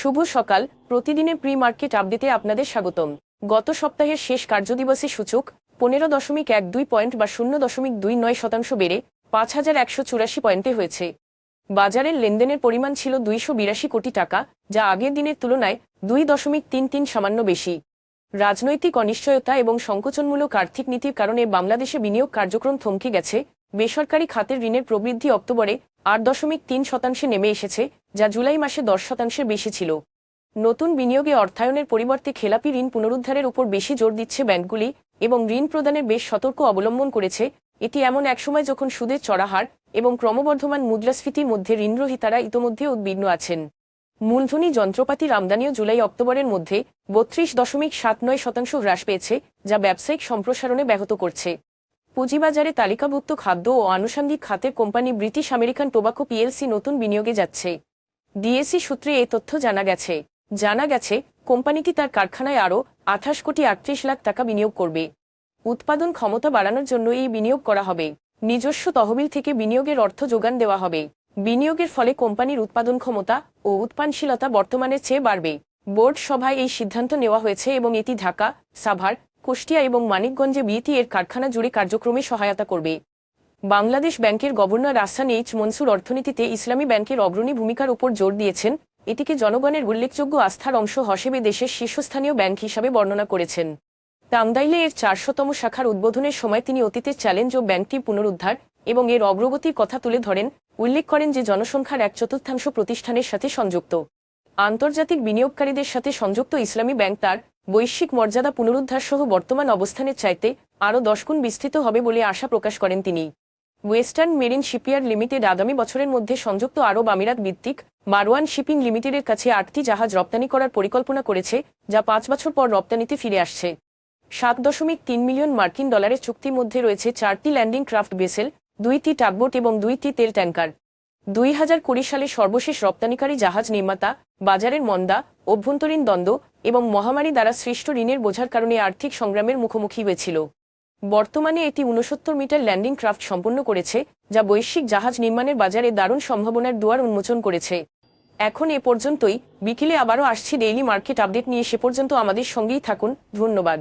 শুভ সকাল। প্রতিদিনের pre market আপডেটে আপনাদের স্বাগতম। গত সপ্তাহের শেষ কার্যদিবসে সূচক পনেরো দশমিক এক দুই পয়েন্ট বা শূন্য দশমিক দুই নয় শতাংশ বেড়ে পাঁচ হাজার একশো চুরাশি পয়েন্টে হয়েছে। বাজারের লেনদেনের পরিমাণ ছিল দুইশো বিরাশি কোটি টাকা, যা আগের দিনের তুলনায় দুই দশমিক তিন তিন সামান্য বেশি। রাজনৈতিক অনিশ্চয়তা এবং সংকোচনমূলক আর্থিক নীতির কারণে বাংলাদেশে বিনিয়োগ কার্যক্রম থমকে গেছে। বেসরকারি খাতের ঋণের প্রবৃদ্ধি অক্টোবরে আট দশমিক তিন শতাংশে নেমে এসেছে। যা জুলাই মাসে দশ শতাংশের বেশি ছিল। নতুন বিনিয়োগে অর্থায়নের পরিবর্তে খেলাপি ঋণ পুনরুদ্ধারের উপর বেশি জোর দিচ্ছে ব্যাংকগুলি এবং ঋণ প্রদানের বেশ সতর্ক অবলম্বন করেছে। এটি এমন এক সময় যখন সুদের চড়াহার এবং ক্রমবর্ধমান মুদ্রাস্ফীতির মধ্যে ঋণগ্রহীতারা ইতোমধ্যে উদ্বিগ্ন আছেন। মূলধনী যন্ত্রপাতির আমদানিও জুলাই অক্টোবরের মধ্যে বত্রিশ দশমিক সাত নয় শতাংশ হ্রাস পেয়েছে, যা ব্যবসায়িক সম্প্রসারণে ব্যাহত করছে। পুঁজিবাজারে তালিকাভুক্ত খাদ্য ও আনুষঙ্গিক খাতের company British American tobacco PLC নতুন বিনিয়োগে যাচ্ছে। ডিএসি সূত্রে এ তথ্য জানা গেছে। জানা গেছে, কোম্পানিটি তার কারখানায় আরও আঠাশ কোটি আটত্রিশ লাখ টাকা বিনিয়োগ করবে। উৎপাদন ক্ষমতা বাড়ানোর জন্য এই বিনিয়োগ করা হবে। নিজস্ব তহবিল থেকে বিনিয়োগের অর্থ যোগান দেওয়া হবে। বিনিয়োগের ফলে কোম্পানির উৎপাদন ক্ষমতা ও উৎপাদনশীলতা বর্তমানের চেয়ে বাড়বে। বোর্ড সভায় এই সিদ্ধান্ত নেওয়া হয়েছে এবং এটি ঢাকা, সাভার, কুষ্টিয়া এবং মানিকগঞ্জে বিইটি এর কারখানা জুড়ে কার্যক্রমে সহায়তা করবে। বাংলাদেশ ব্যাংকের গভর্নর আসান এইচ মনসুর অর্থনীতিতে ইসলামী ব্যাংকের অগ্রণী ভূমিকার উপর জোর দিয়েছেন। এটিকে জনগণের উল্লেখযোগ্য আস্থার অংশ হিসেবে দেশের শীর্ষস্থানীয় ব্যাংক হিসাবে বর্ণনা করেছেন। টাঙ্গাইলে এর চারশতম শাখার উদ্বোধনের সময় তিনি অতীতের চ্যালেঞ্জ ও ব্যাংকটি পুনরুদ্ধার এবং এর অগ্রগতির কথা তুলে ধরেন। উল্লেখ করেন যে, জনসংখ্যার এক চতুর্থাংশ প্রতিষ্ঠানের সাথে সংযুক্ত। আন্তর্জাতিক বিনিয়োগকারীদের সাথে সংযুক্ত ইসলামী ব্যাংক তার বৈশ্বিক মর্যাদা পুনরুদ্ধার সহ বর্তমান অবস্থানের চাইতে আরও দশগুণ বিস্তৃত হবে বলে আশা প্রকাশ করেন তিনি। ওয়েস্টার্ন মেরিন শিপইয়ার্ড লিমিটেড আগামী বছরের মধ্যে সংযুক্ত আরব আমিরাত ভিত্তিক মারওয়ান শিপিং লিমিটেডের কাছে আটটি জাহাজ রপ্তানি করার পরিকল্পনা করেছে, যা পাঁচ বছর পর রপ্তানিতে ফিরে আসছে। সাত দশমিক তিন মিলিয়ন মার্কিন ডলারের চুক্তির মধ্যে রয়েছে চারটি ল্যান্ডিং ক্রাফট বেসেল দুইটি টাগবোট এবং দুইটি তেল ট্যাঙ্কার। দুই হাজার কুড়ি সালে সর্বশেষ রপ্তানিকারী জাহাজ নির্মাতা, বাজারের মন্দা, অভ্যন্তরীণ দ্বন্দ্ব এবং মহামারী দ্বারা সৃষ্ট ঋণের বোঝার কারণে আর্থিক সংগ্রামের মুখোমুখি হয়েছিল। বর্তমানে এটি উনসত্তর মিটার ল্যান্ডিং ক্রাফট সম্পন্ন করেছে, যা বৈশ্বিক জাহাজ নির্মাণের বাজারে দারুণ সম্ভাবনার দুয়ার উন্মোচন করেছে। এখন এ পর্যন্তই, বিকেলে আবারও আসছি ডেইলি মার্কেট আপডেট নিয়ে, সে পর্যন্ত আমাদের সঙ্গেই থাকুন, ধন্যবাদ।